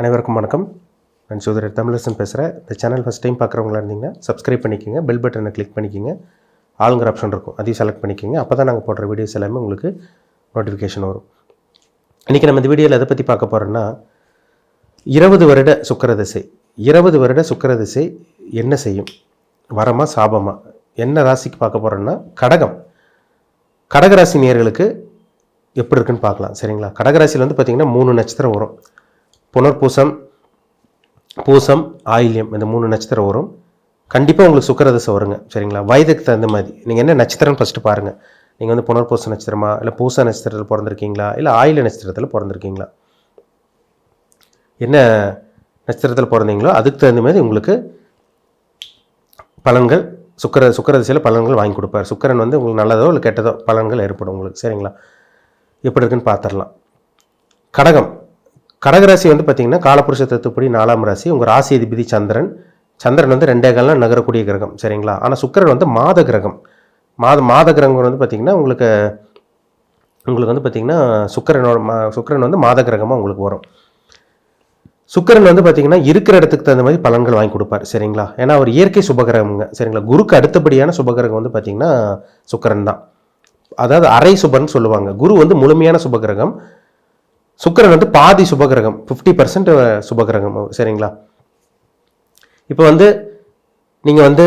அனைவருக்கும் வணக்கம். நான் சோதரர் தமிழரசன் பேசுகிறேன் இந்த சேனல் ஃபஸ்ட் டைம் பார்க்குறவங்களா இருந்தீங்கன்னா சப்ஸ்கிரைப் பண்ணிக்கோங்க பெல் பட்டனை கிளிக் பண்ணிக்கோங்க. ஆளுங்கிற ஆப்ஷன் இருக்கும். அதையும் செலக்ட் பண்ணிக்கோங்க. அப்போ தான் நாங்கள் போடுற வீடியோஸ் எல்லாமே உங்களுக்கு நோட்டிஃபிகேஷன் வரும். இன்றைக்கி நம்ம இந்த வீடியோவில் எதை பற்றி பார்க்க போகிறோன்னா இருபது வருட சுக்கரதிசை இருபது வருட சுக்கரதிசை என்ன செய்யும்? வரமா சாபமா? என்ன ராசிக்கு பார்க்க போகிறோன்னா கடகம். கடகராசி நேயர்களுக்கு எப்படி இருக்குன்னு பார்க்கலாம். சரிங்களா? கடகராசியில் வந்து பார்த்திங்கன்னா மூணு நட்சத்திரம் வரும். புனர்பூசம் பூசம் ஆயில்யம் இந்த மூணு நட்சத்திரம் வரும். கண்டிப்பாக உங்களுக்கு சுக்கரதசை வருங்க. சரிங்களா? வயதுக்கு தகுந்த மாதிரி. நீங்கள் என்ன நட்சத்திரம்னு ஃபஸ்ட்டு பாருங்கள் நீங்கள் வந்து புனர்பூச நட்சத்திரமா? இல்லை பூச நட்சத்திரத்தில் பிறந்திருக்கீங்களா? இல்லை ஆயில நட்சத்திரத்தில் பிறந்திருக்கீங்களா? என்ன நட்சத்திரத்தில் பிறந்தீங்களோ அதுக்கு தகுந்த மாதிரி உங்களுக்கு பலன்கள் சுக்கர சுக்கரதிசையில் பலன்கள் வாங்கி கொடுப்பார். சுக்கரன் வந்து உங்களுக்கு நல்லதோ இல்லை கெட்டதோ பலன்கள் ஏற்படும் உங்களுக்கு. சரிங்களா? எப்படி இருக்குன்னு பார்த்துடலாம். கடகம். கடகராசி வந்து பார்த்தீங்கன்னா காலப்புருஷ தத்துப்படி நாலாம் ராசி. உங்கள் ராசி அதிபதி சந்திரன். சந்திரன் வந்து ரெண்டே காலம் நகரக்கூடிய கிரகம் சரிங்களா? ஆனால் சுக்கிரன் வந்து மாத கிரகம். மாத மாத கிரகம் வந்து பார்த்திங்கன்னா உங்களுக்கு உங்களுக்கு வந்து பார்த்திங்கன்னா சுக்கிரனோட மா சுக்கிரன் வந்து மாத கிரகமாக உங்களுக்கு வரும். சுக்கிரன் வந்து பார்த்திங்கன்னா இருக்கிற இடத்துக்கு தகுந்த மாதிரி பலன்கள் வாங்கி கொடுப்பார் சரிங்களா? ஏன்னா அவர் இயற்கை சுபகிரகம்ங்க சரிங்களா? குருக்கு அடுத்தபடியான சுபகிரகம் வந்து பார்த்திங்கன்னா சுக்கிரன் தான். அதாவது அரை சுபன் சொல்லுவாங்க. குரு வந்து முழுமையான சுபகிரகம். சுக்கிரன் வந்து பாதி சுபகிரகம் ஃபிஃப்டி பர்சன்ட் சுபகிரகம் சரிங்களா? இப்போ வந்து நீங்கள் வந்து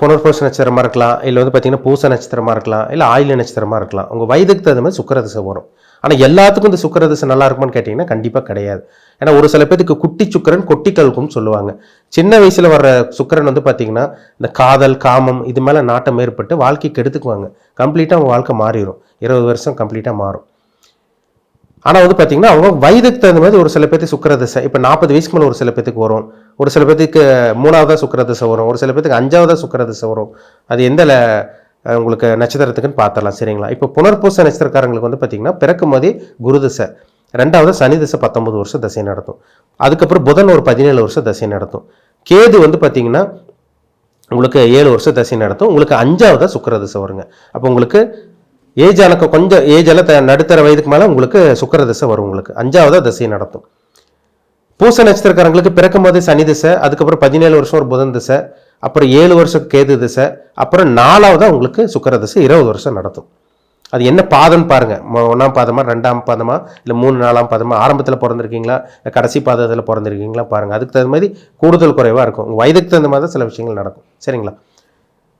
புனர்பூச நட்சத்திரமாக இருக்கலாம் இல்லை வந்து பார்த்தீங்கன்னா பூச நட்சத்திரமாக இருக்கலாம் இல்லை ஆயுள நட்சத்திரமாக இருக்கலாம். உங்கள் வயதுக்கு தகுந்த மாதிரி சுக்கரதிசை வரும். ஆனால் எல்லாத்துக்கும் இந்த சுக்கரதிசை நல்லா இருக்குமான்னு கேட்டிங்கன்னா கண்டிப்பாக கிடையாது. ஏன்னா ஒரு சில பேத்துக்கு குட்டி சுக்கரன் கொட்டி கல்கும்னு சொல்லுவாங்க. சின்ன வயசில் வர்ற சுக்கரன் வந்து பார்த்தீங்கன்னா இந்த காதல் காமம் இது மேலே நாட்டம் ஏற்பட்டு வாழ்க்கைக்கு எடுத்துக்குவாங்க கம்ப்ளீட்டாக அவங்க வாழ்க்கை மாறிடும் இருபது வருஷம் கம்ப்ளீட்டாக மாறும். ஆனால் வந்து பார்த்தீங்கன்னா அவங்க வயதுக்கு தகுந்த மாதிரி ஒரு சில பேருக்கு சுக்கரதசை இப்போ நாற்பது வயசுக்கு மேலே ஒரு சில பேத்துக்கு வரும். ஒரு சில பேத்துக்கு மூணாவதாக சுக்கரதசை வரும். ஒரு சில பேத்துக்கு அஞ்சாவதா சுக்கரதசை வரும். அது எந்த ல- உங்களுக்கு நட்சத்திரத்துக்குன்னு பார்த்துடலாம் சரிங்களா? இப்போ புனர்பூச நட்சத்திரக்காரங்களுக்கு வந்து பார்த்தீங்கன்னா பிறக்கும் போதே குரு தசை ரெண்டாவது சனி திசை பத்தொன்பது வருஷம் தசை நடத்தும். அதுக்கப்புறம் புதன் ஒரு பதினேழு வருஷம் தசை நடத்தும். கேது வந்து பார்த்தீங்கன்னா உங்களுக்கு ஏழு வருஷம் தசை நடத்தும். உங்களுக்கு அஞ்சாவதாக சுக்கர திசை வருங்க. அப்போ உங்களுக்கு ஏஜ் ஆனக்கு கொஞ்சம் ஏஜ் எல்லாம் த- நடுத்தர வயதுக்கு மேலே உங்களுக்கு சுக்கர திசை வரும் உங்களுக்கு. அஞ்சாவதாக திசையை நடத்தும். பூச நட்சத்திரக்காரங்களுக்கு பிறக்கும் போது சனி திசை அதுக்கப்புறம் பதினேழு வருஷம் ஒரு புதன் திசை அப்புறம் ஏழு வருஷம் கேது திசை அப்புறம் நாலாவதாக உங்களுக்கு சுக்கர திசை இருபது வருஷம் நடத்தும். அது என்ன பாதம்னு பாருங்க. ஒன்றாம் பாதமாக ரெண்டாம் பாதமாக இல்லை மூணு நாலாம் பாதமா ஆரம்பத்தில் பிறந்திருக்கீங்களா? இல்லை கடைசி பாதத்தில் பிறந்திருக்கீங்களா பாருங்கள் அதுக்கு தகுந்த மாதிரி கூடுதல் குறைவாக இருக்கும். வயதுக்கு தகுந்த மாதிரி தான் சில விஷயங்கள் நடக்கும். சரிங்களா?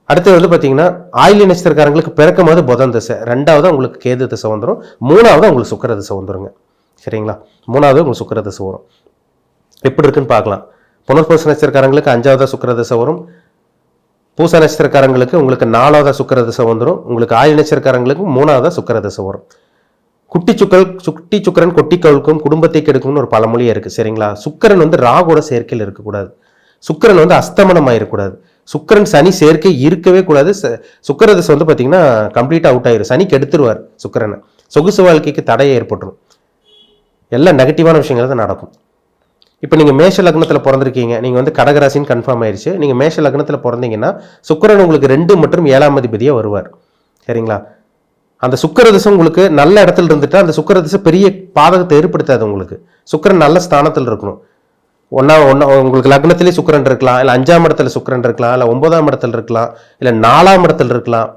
அடுத்தது வந்து பார்த்தீங்கன்னா ஆயிலி நட்சத்திரக்காரங்களுக்கு பிறக்கும் போது புதன் திசை ரெண்டாவது உங்களுக்கு கேது திசை வந்துடும் மூணாவது உங்களுக்கு சுக்கர திசை வந்துடுங்க சரிங்களா? மூணாவது உங்களுக்கு சுக்கிர திசை வரும். எப்படி இருக்குன்னு பார்க்கலாம். புனர்பூச நட்சத்திரக்காரங்களுக்கு அஞ்சாவதாக சுக்கர திசை வரும். பூச நட்சத்திரக்காரங்களுக்கு உங்களுக்கு நாலாவதாக சுக்கிர திசை வந்துடும் உங்களுக்கு ஆயில் நட்சத்திரக்காரங்களுக்கு மூணாவதாக சுக்கர திசை வரும். குட்டி சுக்கல் சுட்டி சுக்கரன் கொட்டி கவுக்கும் குடும்பத்தை கெடுக்கும்னு ஒரு பழமொழியே இருக்குது சரிங்களா? சுக்கிரன் வந்து ராகோட சேர்க்கையில் இருக்கக்கூடாது. சுக்கரன் வந்து அஸ்தமனம் ஆயிடக்கூடாது சுக்கரன் சனி சேர்க்கை இருக்கவே கூடாது. சுக்கரதசை வந்து பார்த்தீங்கன்னா கம்ப்ளீட்டாக அவுட் ஆயிரும். சனி கெடுத்துருவார் சுக்கிரனை. சொகுசு வாழ்க்கைக்கு தடை ஏற்பட்டுரும். எல்லாம் நெகட்டிவான விஷயங்கள் தான் நடக்கும். இப்போ நீங்கள் மேஷ லக்னத்தில் பிறந்திருக்கீங்க. நீங்கள் வந்து கடகராசின்னு கன்ஃபார்ம் ஆயிடுச்சு நீங்கள் மேஷ லக்னத்தில் பிறந்தீங்கன்னா சுக்கிரன் உங்களுக்கு ரெண்டு மற்றும் ஏழாம் அதிபதியாக வருவார். சரிங்களா? அந்த சுக்கிர உங்களுக்கு நல்ல இடத்துல இருந்துட்டு அந்த சுக்கரதிசை பெரிய பாதகத்தை ஏற்படுத்தாது உங்களுக்கு. சுக்கரன் நல்ல ஸ்தானத்தில் இருக்கணும். ஒன்றா ஒன்றா உங்களுக்கு லக்னத்திலே சுக்கிரன் இருக்கலாம் இல்லை அஞ்சாம் இடத்துல சுக்கிரன் இருக்கலாம் இல்லை ஒன்பதாம் இடத்துல இருக்கலாம் இல்லை நாலாம் இடத்துல இருக்கலாம்.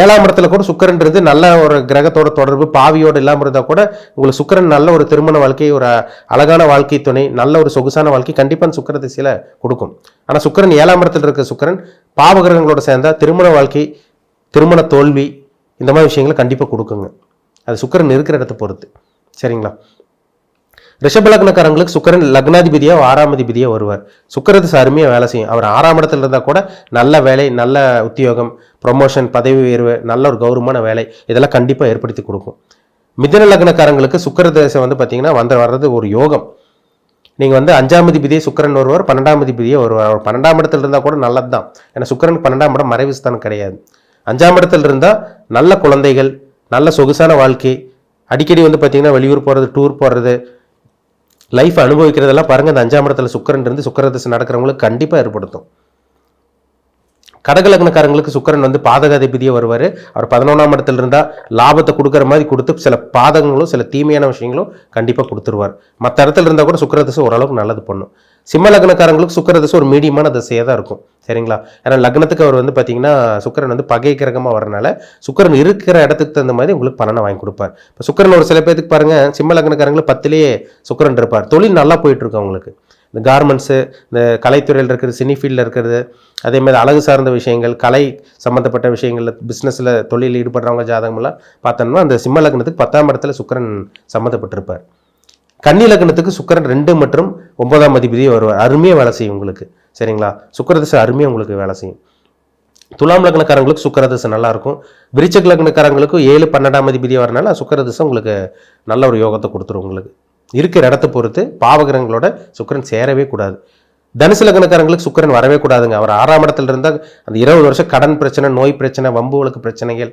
ஏழாம் இடத்துல கூட சுக்கரன்றது நல்ல ஒரு கிரகத்தோட தொடர்பு பாவியோடு இல்லாமல் இருந்தால் கூட உங்களுக்கு சுக்கிரன் நல்ல ஒரு திருமண வாழ்க்கை ஒரு அழகான வாழ்க்கை துணை நல்ல ஒரு சொகுசான வாழ்க்கை கண்டிப்பாக சுக்கர திசையில் கொடுக்கும். ஆனால் சுக்கிரன் ஏழாம் இடத்துல இருக்க சுக்கிரன் பாவ கிரகங்களோட சேர்ந்தால் திருமண வாழ்க்கை திருமண தோல்வி இந்த மாதிரி விஷயங்களை கண்டிப்பாக கொடுக்குங்க. அது சுக்கிரன் இருக்கிற இடத்தை பொறுத்து. சரிங்களா? ரிஷப லக்னக்காரங்களுக்கு சுக்கரன் லக்னாதிபதியா ஆறாம் அதிபதியா வருவார். சுக்கரத்து அருமையாக வேலை செய்யும். அவர் ஆறாம் இடத்துல இருந்தால் கூட நல்ல வேலை நல்ல உத்தியோகம் ப்ரொமோஷன் பதவி உயர்வு நல்ல ஒரு கௌரவமான வேலை இதெல்லாம் கண்டிப்பாக ஏற்படுத்தி கொடுக்கும். மிதன லக்னக்காரங்களுக்கு சுக்கிரதசை வந்து பார்த்தீங்கன்னா வந்து வர்றது ஒரு யோகம். நீங்கள் வந்து அஞ்சாம் அதிபதியே சுக்கிரன் வருவார் பன்னெண்டாம் அதிபதியே வருவார். அவர் பன்னெண்டாம் இடத்துல இருந்தால் கூட நல்லது தான் ஏன்னா சுக்கிரனுக்கு பன்னெண்டாம் இடம் மறைவு ஸ்தானம் கிடையாது. அஞ்சாம் இடத்துல இருந்தால் நல்ல குழந்தைகள் நல்ல சொகுசான வாழ்க்கை அடிக்கடி வந்து பார்த்தீங்கன்னா வெளியூர் போகிறது டூர் போகிறது லைஃப் அனுபவிக்கிறதெல்லாம் பாருங்கள் இந்த அஞ்சாம் இடத்துல சுக்கரன் இருந்து சுக்கர திசை நடக்கிறவங்களுக்கு கண்டிப்பாக ஏற்படுத்தும். கடக லக்னக்காரங்களுக்கு வந்து பாதகாதிபதியே வருவார். அவர் பதினொன்றாம் இடத்துல இருந்தால் லாபத்தை கொடுக்குற மாதிரி கொடுத்து சில பாதகங்களும் சில தீமையான விஷயங்களும் கண்டிப்பாக கொடுத்துருவார். மற்ற இடத்துல இருந்தால் கூட சுக்கிர திசை ஓரளவுக்கு நல்லது பண்ணும். சிம்ம லக்னக்காரங்களுக்கு சுக்கிர ஒரு மீடியமான தசையாக தான் இருக்கும். சரிங்களா? ஏன்னா லக்னத்துக்கு அவர் வந்து பார்த்தீங்கன்னா சுக்கரன் வந்து பகை கிரகமாக வரனால சுக்கரன் இருக்கிற இடத்துக்கு தகுந்த மாதிரி உங்களுக்கு பலனை வாங்கி கொடுப்பார். இப்போ சுக்கரன் ஒரு சில பேர்த்துக்கு பாருங்கள் சிம்ம லக்னக்காரங்களுக்கு பத்திலேயே சுக்கரன் இருப்பார். தொழில் நல்லா போயிட்டுருக்கு அவங்களுக்கு. இந்த கார்மெண்ட்ஸு இந்த கலைத்துறையில் இருக்கிறது சினி ஃபீல்டில் இருக்கிறது அதேமாதிரி அழகு சார்ந்த விஷயங்கள் கலை சம்மந்தப்பட்ட விஷயங்களில் பிஸ்னஸில் தொழிலில் ஈடுபடுறவங்க ஜாதகமெல்லாம் பார்த்தோம்னா அந்த சிம்ம லக்னத்துக்கு பத்தாம் இடத்துல சுக்கரன் சம்மந்தப்பட்டிருப்பார் கன்னி லக்னத்துக்கு சுக்கரன் ரெண்டு மற்றும் ஒன்பதாம் அதிபதியே வருவார். அருமையாக வேலை செய்யும் உங்களுக்கு. சரிங்களா? சுக்கரதிசை அருமையாக உங்களுக்கு வேலை செய்யும். துலாம் லக்னக்காரங்களுக்கு சுக்கரதிசை திசை விருச்சக் லக்னக்காரங்களுக்கும் ஏழு பன்னெண்டாம் அதிபதியாக வரனால சுக்கரதிசை உங்களுக்கு நல்ல ஒரு யோகத்தை கொடுத்துரும் உங்களுக்கு. இருக்கிற இடத்த பொறுத்து பாவகிரகங்களோட சுக்கிரன் சேரவே கூடாது. தனுசு லக்னக்காரங்களுக்கு சுக்கிரன் வரவே கூடாதுங்க. அவர் ஆறாம் இடத்துல இருந்தால் அந்த இருபது வருஷம் கடன் பிரச்சனை நோய் பிரச்சனை வம்பு வழக்கு பிரச்சனைகள்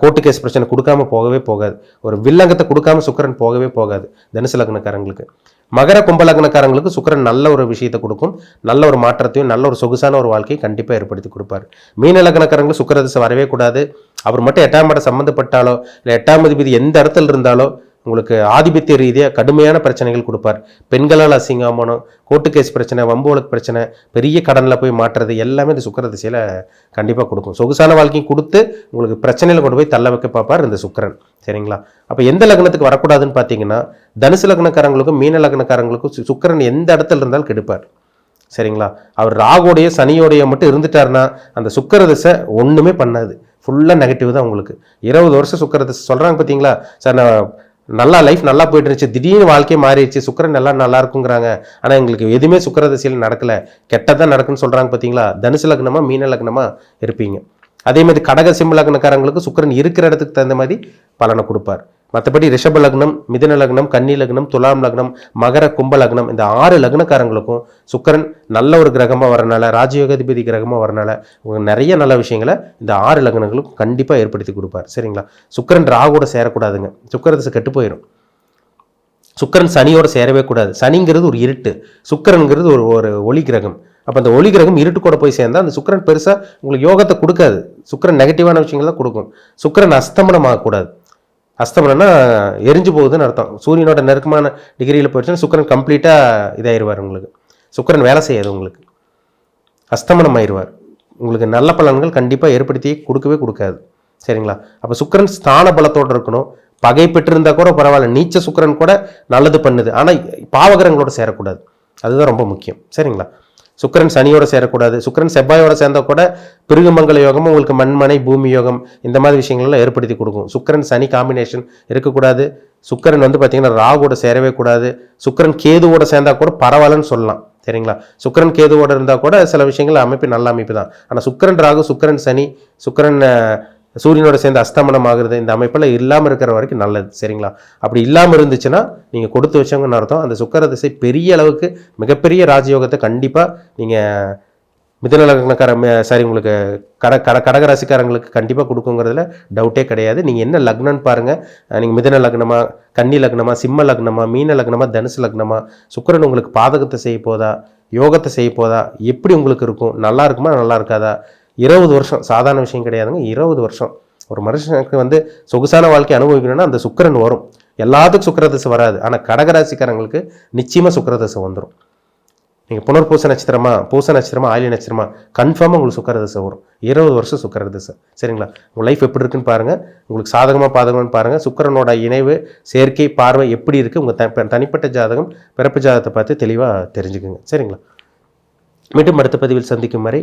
கோர்ட்டு கேஸ் பிரச்சனை கொடுக்காம போகவே போகாது. ஒரு வில்லங்கத்தை கொடுக்காம சுக்கிரன் போகவே போகாது தனுசு லக்னக்காரங்களுக்கு. மகர கும்ப லக்னக்காரங்களுக்கு சுக்கிரன் நல்ல ஒரு விஷயத்தை கொடுக்கும். நல்ல ஒரு மாற்றத்தையும் நல்ல ஒரு சொகுசான ஒரு வாழ்க்கையை கண்டிப்பாக ஏற்படுத்தி கொடுப்பார். மீன லக்னக்காரங்களுக்கு சுக்கிர திசை வரவே கூடாது. அவர் மட்டும் எட்டாம் இடம் சம்மந்தப்பட்டாலோ இல்லை எட்டாம் அதிபதி எந்த இடத்துல இருந்தாலோ உங்களுக்கு ஆதிபத்திய ரீதியாக கடுமையான பிரச்சனைகள் கொடுப்பார். பெண்களால் அசிங்கமானம் கோர்ட்டு கேஸ் பிரச்சனை வம்பு வழக்கு பிரச்சனை பெரிய கடனில் போய் மாட்டுறது எல்லாமே இந்த சுக்கிர திசையில் கண்டிப்பாக கொடுக்கும். சொகுசான வாழ்க்கையும் கொடுத்து உங்களுக்கு பிரச்சனையில் கொண்டு போய் தள்ள வைக்க பார்ப்பார் இந்த சுக்கரன். சரிங்களா? அப்போ எந்த லக்னத்துக்கு வரக்கூடாதுன்னு பார்த்தீங்கன்னா தனுசு லக்னக்காரங்களுக்கும் மீன லக்னக்காரங்களுக்கும் சு- எந்த இடத்துல இருந்தாலும் கெடுப்பார். சரிங்களா? அவர் ராகுடைய சனியோடைய மட்டும் இருந்துட்டார்னா அந்த சுக்கிர திசை ஒன்றுமே பண்ணாது. ஃபுல்லாக நெகட்டிவ் தான் உங்களுக்கு. இருபது வருஷம் சுக்கர திசை. சொல்கிறாங்க பார்த்தீங்களா? சார் நான் நல்லா லைஃப் நல்லா போயிட்டு இருந்துச்சு திடீர்னு வாழ்க்கை மாறிடுச்சு. சுக்கரன் நல்லா நல்லா இருக்குங்கிறாங்க. ஆனால் எங்களுக்கு எதுவுமே சுக்கிர திசையில் நடக்கல. கெட்டதான் நடக்குன்னு சொல்கிறாங்க பார்த்தீங்களா தனுசு லக்னமாக மீன லக்னமாக இருப்பீங்க. அதே மாதிரி கடக சிம்ம லக்னக்காரங்களுக்கு சுக்கிரன் இருக்கிற இடத்துக்கு தகுந்த மாதிரி பலனை கொடுப்பார். மற்றபடி ரிஷப லக்னம் மிதன லக்னம் கன்னி லக்னம் துலாம் லக்னம் மகர கும்ப லக்னம் இந்த ஆறு லக்னக்காரங்களுக்கும் சுக்கிரன் நல்ல ஒரு கிரகமாக வரனால ராஜயோகாதிபதி கிரகமாக வரனால நிறைய நல்ல விஷயங்களை இந்த ஆறு லக்னங்களுக்கும் கண்டிப்பாக ஏற்படுத்தி கொடுப்பார். சரிங்களா? சுக்கிரன் ராகோட சேரக்கூடாதுங்க. சுக்கரதிசை கெட்டு போயிடும் சுக்கிரன் சனியோட சேரவே கூடாது. சனிங்கிறது ஒரு இருட்டு. சுக்கரனுங்கிறது ஒரு ஒரு ஒளி கிரகம். அப்போ அந்த ஒளி கிரகம் இருட்டு கூட போய் சேர்ந்தா அந்த சுக்கரன் பெருசாக உங்களுக்கு யோகத்தை கொடுக்காது. சுக்கரன் நெகட்டிவான விஷயங்கள்லாம் கொடுக்கும். சுக்கிரன் அஸ்தமனம் ஆகக்கூடாது அஸ்தமனம்னா எரிஞ்சு போகுதுன்னு அர்த்தம். சூரியனோட நெருக்கமான டிகிரியில் போயிடுச்சுன்னா சுக்கரன் கம்ப்ளீட்டாக இதாயிருவார் உங்களுக்கு. சுக்கிரன் வேலை செய்யாது உங்களுக்கு. அஸ்தமனம் ஆயிடுவார் உங்களுக்கு நல்ல பலன்கள் கண்டிப்பாக ஏற்படுத்தி கொடுக்கவே கொடுக்காது. சரிங்களா? அப்போ சுக்கிரன் ஸ்தான பலத்தோடு இருக்கணும். பகை பெற்றிருந்தால் கூட பரவாயில்ல. நீச்ச சுக்கிரன் கூட நல்லது பண்ணுது. ஆனால் பாவகிரகங்களோட சேரக்கூடாது. அதுதான் ரொம்ப முக்கியம். சரிங்களா? சுக்கிரன் சனியோட சேரக்கூடாது. சுக்கரன் செவ்வாயோட சேர்ந்தா கூட பிருகுமங்கல யோகமும் உங்களுக்கு மண்மனை பூமி யோகம் இந்த மாதிரி விஷயங்கள்லாம் ஏற்படுத்தி கொடுக்கும். சுக்கிரன் சனி காம்பினேஷன் இருக்கக்கூடாது. சுக்கிரன் வந்து பார்த்தீங்கன்னா ராகுவோட சேரவே கூடாது. சுக்கிரன் கேதுவோட சேர்ந்தா கூட பரவாயில்லன்னு சொல்லலாம். சரிங்களா? சுக்கிரன் கேதுவோட இருந்தால் கூட சில விஷயங்கள் அமைப்பு நல்ல அமைப்பு தான். ஆனால் சுக்கரன் ராகு சுக்கிரன் சனி சுக்கிரன் சூரியனோட சேர்ந்து அஸ்தமனம் ஆகுறது இந்த அமைப்பெல்லாம் இல்லாமல் இருக்கிற வரைக்கும் நல்லது சரிங்களா? அப்படி இல்லாமல் இருந்துச்சுன்னா நீங்கள் கொடுத்து வச்சவங்கன்னு அர்த்தம் அந்த சுக்கர திசை பெரிய அளவுக்கு மிகப்பெரிய ராஜயோகத்தை கண்டிப்பாக நீங்கள் மிதுன லக்னக்கார சாரி உங்களுக்கு கட கட கடகராசிக்காரங்களுக்கு கண்டிப்பாக கொடுக்குங்கிறதுல டவுட்டே கிடையாது. நீங்கள் என்ன லக்னம்னு பாருங்கள் நீங்கள் மிதன லக்னமா கன்னி லக்னமா சிம்ம லக்னமா மீன லக்னமாக தனுசு லக்னமா சுக்கரன் உங்களுக்கு பாதகத்தை செய்ய போதா யோகத்தை செய்ய போதா எப்படி உங்களுக்கு இருக்கும்? நல்லா இருக்குமா நல்லா இருக்காதா? இருபது வருஷம். சாதாரண விஷயம் கிடையாதுங்க. இருபது வருஷம். ஒரு மனுஷனுக்கு வந்து சொகுசான வாழ்க்கை அனுபவிக்கணும்னா அந்த சுக்கிரன் வரும். எல்லாத்துக்கும் சுக்கரதசை வராது. ஆனால் கடகராசிக்காரங்களுக்கு நிச்சயமாக சுக்கரதசை வந்துடும் நீங்கள் புனர்பூச நட்சத்திரமா பூச நட்சத்திரமா ஆயிலி நட்சத்திரமா கன்ஃபார்மாக உங்களுக்கு சுக்கரதசை வரும். இருபது வருஷம் சுக்கர திசை சரிங்களா? உங்கள் லைஃப் எப்படி இருக்குன்னு பாருங்கள் உங்களுக்கு சாதகமாக பாதகம்னு பாருங்கள் சுக்கிரனோட இணைவு சேர்க்கை பார்வை எப்படி இருக்குது உங்கள் தனிப்பட்ட ஜாதகம் பிறப்பு ஜாதகத்தை பார்த்து தெளிவாக தெரிஞ்சுக்குங்க. சரிங்களா? மீண்டும் அடுத்த பதிவில் சந்திக்கும் வரை